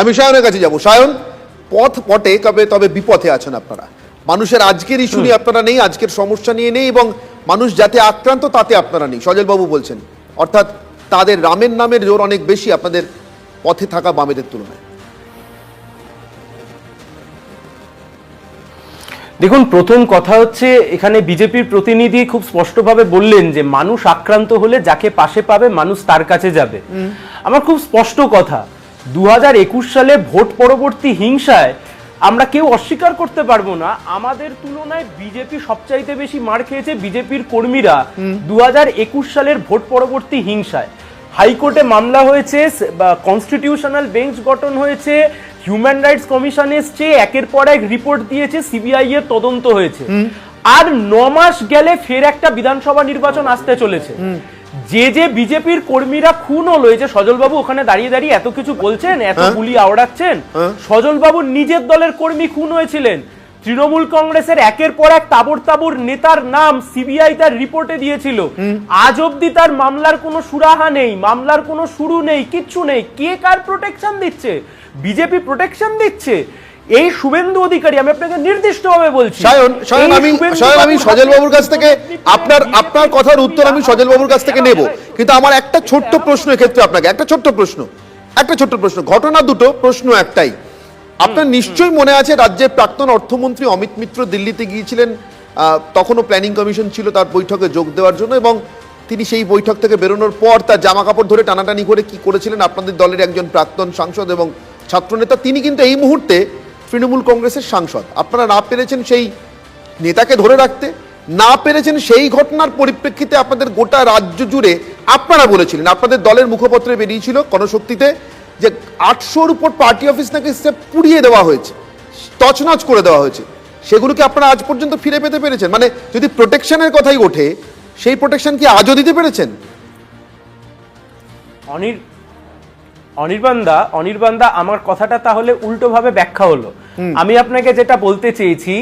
আমি সায়নের কাছে যাব। সায়ন পথ পটে তবে তবে বিপথে আছেন আপনারা। মানুষের আজকের ইস্যু নিয়ে আপনারা নেই আজকের সমস্যা নিয়ে নেই এবং মানুষ যাতে আক্রান্ত তাতে আপনারা নেই। সজলবাবু বলছেন অর্থাৎ তাদের রামের নামের জোর অনেক বেশি আপনাদের পথে থাকা বামেদের তুলনায়। দেখুন প্রথম কথা হচ্ছে এখানে বিজেপির প্রতিনিধি খুব স্পষ্টভাবে বললেন যে মানুষ আক্রান্ত হলে যাকে পাশে পাবে মানুষ তার কাছে যাবে। আমার খুব স্পষ্ট কথা দু হাজার একুশ সালে ভোট পরবর্তী হিংসায় আমরা কেউ অস্বীকার করতে পারব না। আমাদের তুলনায় বিজেপি সবচাইতে বেশি মার খেয়েছে বিজেপির কর্মীরা দুহাজার একুশ সালের ভোট পরবর্তী হিংসায়। হাইকোর্টে মামলা হয়েছে কনস্টিটিউশনাল বেঞ্চ গঠন হয়েছে হিউম্যান রাইটস কমিশন এসছে একের পর এক রিপোর্ট দিয়েছে সিবিআই এর তদন্ত হয়েছে। আর ন মাস গেলে ফের একটা বিধানসভা নির্বাচন আসতে চলেছে। যে যে বিজেপির কর্মীরা খুন হলো এই যে সজলবাবু ওখানে দাঁড়িয়ে দাঁড়িয়ে এত কিছু বলছেন এত হ্যাঁ। গুলি আওড়াচ্ছেন হ্যাঁ। সজলবাবু নিজের দলের কর্মী খুন হয়েছিলেন। তৃণমূল কংগ্রেসের একের পর এক তাবর তাবর নেতার নাম সিবিআই তার রিপোর্টে দিয়েছিল। আজ অব্দি তার মামলার কোনো সুরাহা নেই মামলার কোনো শুরু নেই কিচ্ছু নেই। কে কার প্রোটেকশন দিচ্ছে? বিজেপি প্রোটেকশন দিচ্ছে। এই শুভেন্দু অধিকারী আমি আপনাকে নির্দিষ্টভাবে বলছি সায়ন সায়ন আমি সায়ন আমি সজল বাবুর কাছ থেকে আপনার আপনার কথার উত্তর আমি সজল বাবুর কাছ থেকে নেব। কিন্তু আমার একটা ছোট্ট প্রশ্ন এক্ষেত্রে আপনাকে একটা ছোট্ট প্রশ্ন একটা ছোট্ট প্রশ্ন। ঘটনা দুটো প্রশ্ন একটাই। আপনার নিশ্চয়ই মনে আছে রাজ্যের প্রাক্তন অর্থমন্ত্রী অমিত মিত্র দিল্লিতে গিয়েছিলেন তখনও প্ল্যানিং কমিশন ছিল তার বৈঠকে যোগ দেওয়ার জন্য এবং তিনি সেই বৈঠক থেকে বেরোনোর পর তার জামা কাপড় ধরে টানাটানি করে কি করেছিলেন আপনাদের দলের একজন প্রাক্তন সাংসদ এবং ছাত্রনেতা তিনি কিন্তু এই মুহূর্তে তৃণমূল কংগ্রেসের সাংসদ। আপনারা না পেরেছেন সেই নেতাকে ধরে রাখতে, না পেরেছেন সেই ঘটনার পরিপ্রেক্ষিতে আপনাদের গোটা রাজ্য জুড়ে আপনারা বলেছিলেন, আপনাদের দলের মুখপত্রে বেরিয়েছিল গণশক্তিতে যে আটশোর উপর পার্টি অফিস নাকি পুড়িয়ে দেওয়া হয়েছে, তছনছ করে দেওয়া হয়েছে। সেগুলোকে আপনারা আজ পর্যন্ত ফিরে পেতে পেরেছেন। মানে যদি প্রোটেকশনের কথাই ওঠে, সেই প্রোটেকশন কি আজও দিতে পেরেছেন? অনির অনির্বাণদা অনির্বাণদা আমার কথাটা তাহলে উল্টোভাবে ব্যাখ্যা হলো। আমি আপনাকে যেটা বলতে চেয়েছি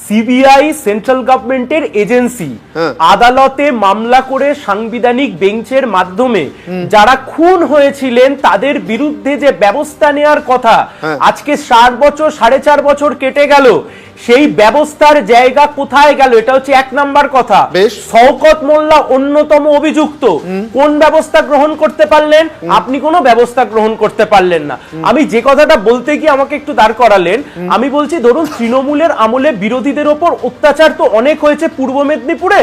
সিবিআই সেন্ট্রাল গভর্নমেন্টের এজেন্সি হ্যাঁ। আদালতে মামলা করে সাংবিধানিক বেঞ্চের মাধ্যমে যারা খুন হয়েছিলেন তাদের বিরুদ্ধে যে ব্যবস্থা নেওয়ার কথা হ্যাঁ। আজকে ষাট বছর সাড়ে চার বছর কেটে গেল। সেই ব্যবস্থার জায়গা কোথায় গেল? এটা হচ্ছে এক নাম্বার কথা। শওকত মোল্লা অন্যতম অভিযুক্ত। কোন ব্যবস্থা গ্রহণ করতে পারলেন? আপনি কোনো ব্যবস্থা গ্রহণ করতে পারলেন না। আমি যে কথাটা বলতে গিয়ে আমাকে একটু দাঁড় করালেন আমি বলছি ধরুন তৃণমূলের আমলে বিরোধীদের ওপর অত্যাচার তো অনেক হয়েছে পূর্ব মেদিনীপুরে।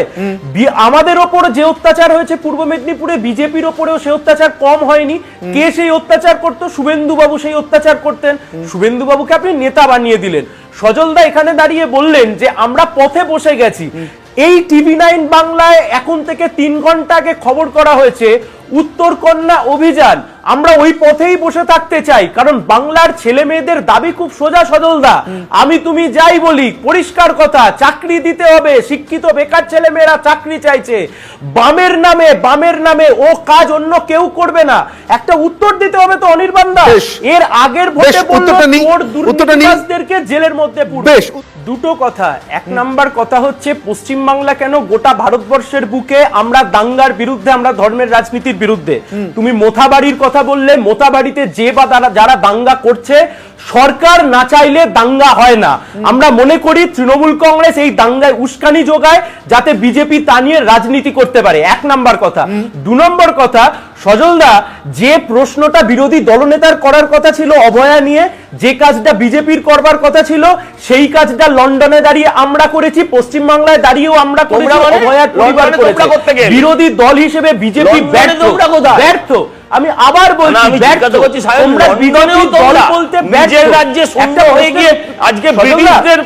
আমাদের ওপর যে অত্যাচার হয়েছে পূর্ব মেদিনীপুরে বিজেপির ওপরেও সে অত্যাচার কম হয়নি। কে সেই অত্যাচার করতো? শুভেন্দু বাবু সেই অত্যাচার করতেন। শুভেন্দু বাবুকে আপনি নেতা বানিয়ে দিলেন। সজলদা এখানে দাঁড়িয়ে বললেন যে আমরা পথে বসে গেছি। এই টিভি নাইন বাংলায় এখন থেকে তিন ঘণ্টা আগে খবর করা হয়েছে উত্তর কন্যা অভিযান। আমরা ওই পথেই বসে থাকতে চাই কারণ বাংলার ছেলে মেয়েদের দাবি খুব সোজা সজলদা আমি তুমি যাই বলি পরিষ্কার কথা চাকরি দিতে হবে শিক্ষিত বেকার ছেলে মেয়েরা চাকরি চাইছে। বামের নামে বামের নামে ও কাজ অন্য কেউ করবে না। একটা উত্তর দিতে হবে তো অনির্বাণ দা। এর আগের ভোটে। দুর্নীতিবাজদেরকে জেলের মধ্যে বেশ। দুটো কথা। এক নাম্বার কথা হচ্ছে পশ্চিম বাংলা কেন গোটা ভারতবর্ষের বুকে আমরা দাঙ্গার বিরুদ্ধে আমরা ধর্মের রাজনীতির বিরুদ্ধে? তুমি মোথাবাড়ির কথা বললে মোথাবাড়িতে যে বা যারা দাঙ্গা করছে সরকার না চাইলে দাঙ্গা হয় না। আমরা মনে করি তৃণমূল কংগ্রেস এই দাঙ্গায় উস্কানি যোগায় যাতে বিজেপি তা নিয়ে রাজনীতি করতে পারে। এক নাম্বার কথা। দু নম্বর কথা সজলদা যে প্রশ্নটা বিরোধী দলনেতার করার কথা ছিল অভয়া নিয়ে যে কাজটা বিজেপির করবার কথা ছিল সেই কাজটা লন্ডনে দাঁড়িয়ে আমরা করেছি পশ্চিম বাংলায় দাঁড়িয়েও আমরা করেছি মানে? অভয়ার পরিবার? বিরোধী দল হিসেবে বিজেপি ব্যর্থ। ব্যর্থ। আমি আবার বলছি তোমরা তোমরা বলতে নিজের রাজ্যে সুন্দর হয়ে গিয়ে আজকে ব্রিটিশদের।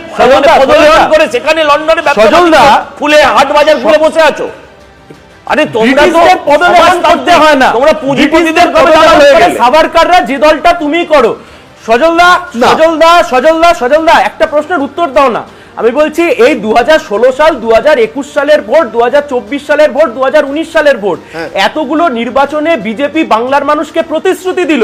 করে সেখানে লন্ডনে সজলদা। বাণিজ্য হাট বাজার খুলে বসে আছো। আরে তোমরা তো ব্রিটিশদের করতে হয় না। তোমরা পুঁজিপতিদের ব্রিটিশদের হয়ে গেলে। সাভারকাররা যে দলটা তুমি করো। সজলদা। সজলদা সজলদা সজলদা একটা প্রশ্নের উত্তর দাও না। আমি বলছি এই দু হাজার ষোলো সাল দু হাজার একুশ সালের ভোট দু হাজার চব্বিশ সালের ভোট দু হাজার উনিশ সালের ভোট হ্যাঁ। এতগুলো নির্বাচনে বিজেপি বাংলার মানুষকে প্রতিশ্রুতি দিল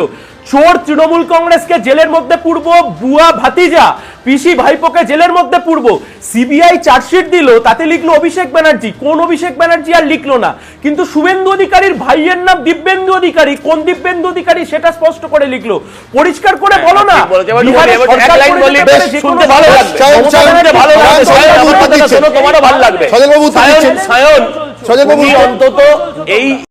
চোর তৃণমূল কংগ্রেসকে জেলের মধ্যে পূর্ব বুয়া ভাতিজা পিসি ভাইপোকে জেলের মধ্যে পূর্ব সিবিআই চার্জশিট দিল তাতে লিখলো অভিষেক ব্যানার্জি। কোন অভিষেক ব্যানার্জি আর লিখলো না। কিন্তু শুভেন্দু অধিকারীর ভাইয়ের নাম দিব্যেন্দু অধিকারী। কোন দিব্যেন্দু অধিকারী সেটা স্পষ্ট করে লিখলো। পরিষ্কার করে বলো না। ভালো লাগবে। তোমারও ভালো অন্তত এই